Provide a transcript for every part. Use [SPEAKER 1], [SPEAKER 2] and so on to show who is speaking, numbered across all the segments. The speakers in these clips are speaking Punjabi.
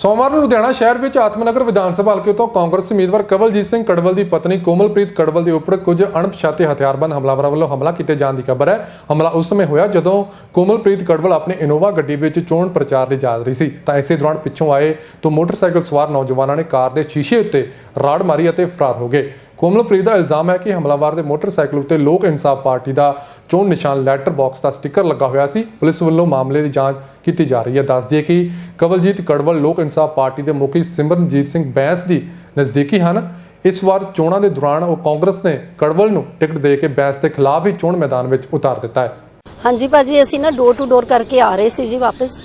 [SPEAKER 1] ਸੋਮਵਾਰ ਨੂੰ ਲੁਧਿਆਣਾ ਸ਼ਹਿਰ ਵਿੱਚ ਆਤਮਨਗਰ ਵਿਧਾਨ ਸਭਾ ਹਲਕੇ ਤੋਂ ਕਾਂਗਰਸ ਉਮੀਦਵਾਰ ਕਵਲਜੀਤ ਸਿੰਘ ਕੜਵਲ ਦੀ ਪਤਨੀ ਕੋਮਲਪ੍ਰੀਤ ਕੜਵਲ ਦੇ ਉੱਪਰ ਕੁਝ ਅਣਪਛਾਤੇ ਹਥਿਆਰਬੰਦ ਹਮਲਾਵਰਾਂ ਵੱਲੋਂ ਹਮਲਾ ਕੀਤੇ ਜਾਣ ਦੀ ਖਬਰ ਹੈ। ਹਮਲਾ ਉਸ ਸਮੇਂ ਹੋਇਆ ਜਦੋਂ ਕੋਮਲਪ੍ਰੀਤ ਕੜਵਲ ਆਪਣੇ ਇਨੋਵਾ ਗੱਡੀ ਵਿੱਚ ਚੋਣ ਪ੍ਰਚਾਰ ਲਈ ਜਾ ਰਹੀ ਸੀ। ਤਾਂ ਇਸੇ ਦੌਰਾਨ ਪਿੱਛੋਂ ਆਏ ਤੋਂ ਮੋਟਰਸਾਈਕਲ ਸਵਾਰ ਨੌਜਵਾਨਾਂ ਨੇ ਕਾਰ ਦੇ ਸ਼ੀਸ਼ੇ ਉੱਤੇ ਰਾੜ ਮਾਰੀ ਅਤੇ ਫਰਾਰ ਹੋ ਗਏ। ਕੋਮਲਪ੍ਰੀਤ ਦਾ ਇਲਜ਼ਾਮ ਹੈ ਕਿ ਹਮਲਾਵਰ ਦੇ ਮੋਟਰਸਾਈਕਲ ਉੱਤੇ ਲੋਕ ਇਨਸਾਫ ਪਾਰਟੀ ਦਾ ਚੋਣ ਨਿਸ਼ਾਨ ਲੈਟਰ ਬਾਕਸ ਦਾ ਸਟicker ਲੱਗਾ ਹੋਇਆ ਸੀ। ਪੁਲਿਸ ਵੱਲੋਂ ਮਾਮਲੇ ਦੀ ਜਾਂਚ ਕੀਤੀ ਜਾ ਰਹੀ ਹੈ। ਦੱਸ ਦਈਏ ਕਿ ਕਵਲਜੀਤ ਕੜਵਲ ਲੋਕ ਇਨਸਾਫ ਪਾਰਟੀ ਦੇ ਮੁਖੀ ਸਿਮਰਨਜੀਤ ਸਿੰਘ ਬੈਂਸ ਦੀ ਨਜ਼ਦੀਕੀ ਹਨ। ਇਸ ਵਾਰ ਚੋਣਾਂ ਦੇ ਦੌਰਾਨ ਉਹ ਕਾਂਗਰਸ ਨੇ ਕੜਵਲ ਨੂੰ ਟਿਕਟ ਦੇ ਕੇ ਬੈਂਸ ਦੇ ਖਿਲਾਫ ਹੀ ਚੋਣ ਮੈਦਾਨ ਵਿੱਚ ਉਤਾਰ ਦਿੱਤਾ ਹੈ।
[SPEAKER 2] ਹਾਂਜੀ ਭਾਜੀ, ਅਸੀਂ ਨਾ ਡੋਰ ਟੂ ਡੋਰ ਕਰਕੇ ਆ ਰਹੇ ਸੀ ਜੀ ਵਾਪਸ।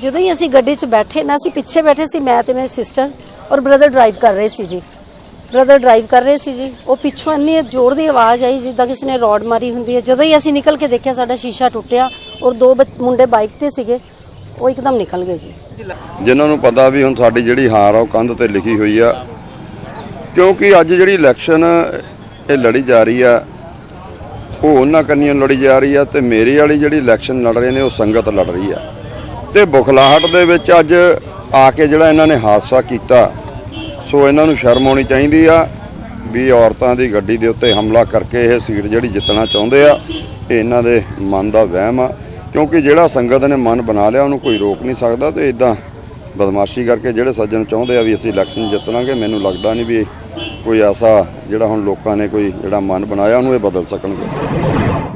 [SPEAKER 2] ਜਦੋਂ ਹੀ ਅਸੀਂ ਗੱਡੀ 'ਚ ਬੈਠੇ, ਨਾ ਅਸੀਂ ਪਿੱਛੇ ਬੈਠੇ ਸੀ, ਮੈਂ ਤੇ ਮੇਰੀ ਸਿਸਟਰ ਔਰ ਬ੍ਰਦਰ ਡਰਾਈਵ ਕਰ ਰਹੇ ਸੀ ਜੀ। ਬ੍ਰਦਰ ਡਰਾਈਵ ਕਰ ਰਹੇ ਸੀ ਜੀ। ਉਹ ਪਿੱਛੋਂ ਇੰਨੀ ਜ਼ੋਰ ਦੀ ਆਵਾਜ਼ ਆਈ ਜਿੱਦਾਂ ਕਿਸੇ ਨੇ ਰੋਡ ਮਾਰੀ ਹੁੰਦੀ ਹੈ। ਜਦੋਂ ਹੀ ਅਸੀਂ ਨਿਕਲ ਕੇ ਦੇਖਿਆ ਸਾਡਾ ਸ਼ੀਸ਼ਾ ਟੁੱਟਿਆ ਔਰ ਦੋ ਬੱਚ- ਮੁੰਡੇ ਬਾਈਕ ਤੇ ਸੀਗੇ, ਉਹ ਇੱਕਦਮ ਨਿਕਲ ਗਏ ਜੀ।
[SPEAKER 3] ਜਿਨ੍ਹਾਂ ਨੂੰ ਪਤਾ ਵੀ ਹੁਣ ਸਾਡੀ ਜਿਹੜੀ ਹਾਰ ਆ, ਉਹ ਕੰਧ ਤੇ ਲਿਖੀ ਹੋਈ ਆ। ਕਿਉਂਕਿ ਅੱਜ ਜਿਹੜੀ ਇਲੈਕਸ਼ਨ ਇਹ ਲੜੀ ਜਾ ਰਹੀ ਆ। ਉਹ ਉਹਨਾਂ ਕੰਨੀਆਂ ਲੜੀ ਜਾ ਰਹੀ ਆ ਤੇ ਮੇਰੇ ਵਾਲੀ ਜਿਹੜੀ ਇਲੈਕਸ਼ਨ ਲੜ ਰਹੇ ਨੇ, ਉਹ ਸੰਗਤ ਲੜ ਰਹੀ ਆ। ਤੇ ਬੁਖਲਾਹਟ ਦੇ ਵਿੱਚ ਅੱਜ ਆ ਕੇ ਜਿਹੜਾ ਇਹਨਾਂ ਨੇ ਹਾਦਸਾ ਕੀਤਾ ਸੋ ਇਹਨਾਂ ਨੂੰ ਸ਼ਰਮ ਆਉਣੀ ਚਾਹੀਦੀ ਆ ਵੀ ਔਰਤਾਂ ਦੀ ਗੱਡੀ ਦੇ ਉੱਤੇ ਹਮਲਾ ਕਰਕੇ ਇਹ ਸੀਟ ਜਿਹੜੀ ਜਿੱਤਣਾ ਚਾਹੁੰਦੇ ਆ, ਇਹ ਇਹਨਾਂ ਦੇ ਮਨ ਦਾ ਵਹਿਮ ਆ। ਕਿਉਂਕਿ ਜਿਹੜਾ ਸੰਗਤ ਨੇ ਮਨ ਬਣਾ ਲਿਆ, ਉਹਨੂੰ ਕੋਈ ਰੋਕ ਨਹੀਂ ਸਕਦਾ ਤੇ ਇਦਾਂ ਬਦਮਾਸ਼ੀ ਕਰਕੇ ਜਿਹੜੇ ਸੱਜਣ ਚਾਹੁੰਦੇ ਆ ਵੀ ਅਸੀਂ ਇਲੈਕਸ਼ਨ ਜਿੱਤ ਲਾਂਗੇ ਮੈਨੂੰ ਲੱਗਦਾ ਨਹੀਂ ਵੀ ਕੋਈ ਐਸਾ ਜਿਹੜਾ ਹੁਣ ਲੋਕਾਂ ਨੇ ਕੋਈ ਜਿਹੜਾ ਮਨ ਬਣਾਇਆ, ਉਹਨੂੰ ਇਹ ਬਦਲ ਸਕਣਗੇ।